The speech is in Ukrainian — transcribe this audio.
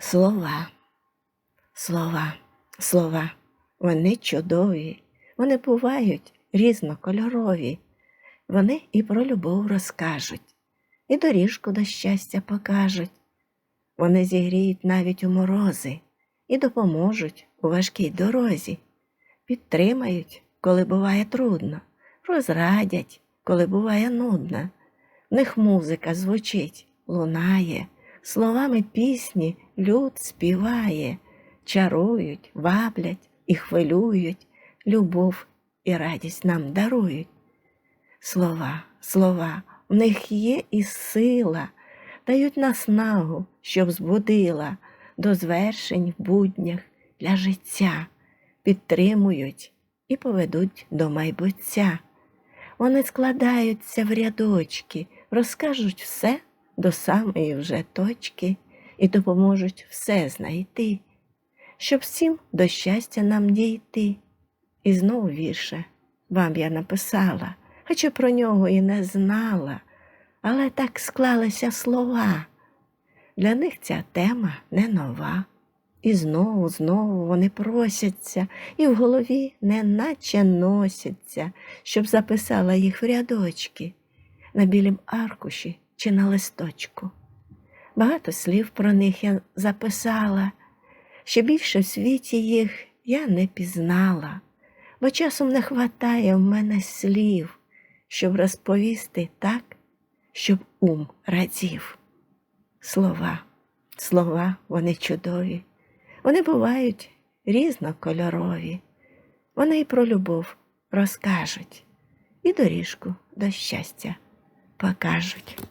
Слова, слова, слова, вони чудові, вони бувають різнокольорові. Вони і про любов розкажуть, і доріжку до щастя покажуть. Вони зігріють навіть у морози і допоможуть у важкій дорозі, підтримають, коли буває трудно, розрадять, коли буває нудно. В них музика звучить, лунає, словами пісні люд співає, чарують, ваблять і хвилюють, любов і радість нам дарують. Слова, слова, в них є і сила, дають наснагу, щоб збудила до звершень в буднях для життя, підтримують і поведуть до майбуття. Вони складаються в рядочки, розкажуть все до самої вже точки і допоможуть все знайти, щоб всім до щастя нам дійти. І знову вірше вам я написала, хоча про нього і не знала, але так склалися слова. Для них ця тема не нова. І знову, знову вони просяться, і в голові неначе носяться, щоб записала їх в рядочки на білім аркуші чи на листочку. Багато слів про них я записала, ще більше в світі їх я не пізнала, бо часом не хватає в мене слів, щоб розповісти так, щоб ум радів. Слова, слова, вони чудові. Вони бувають різнокольорові. Вони і про любов розкажуть, і доріжку до щастя покажуть.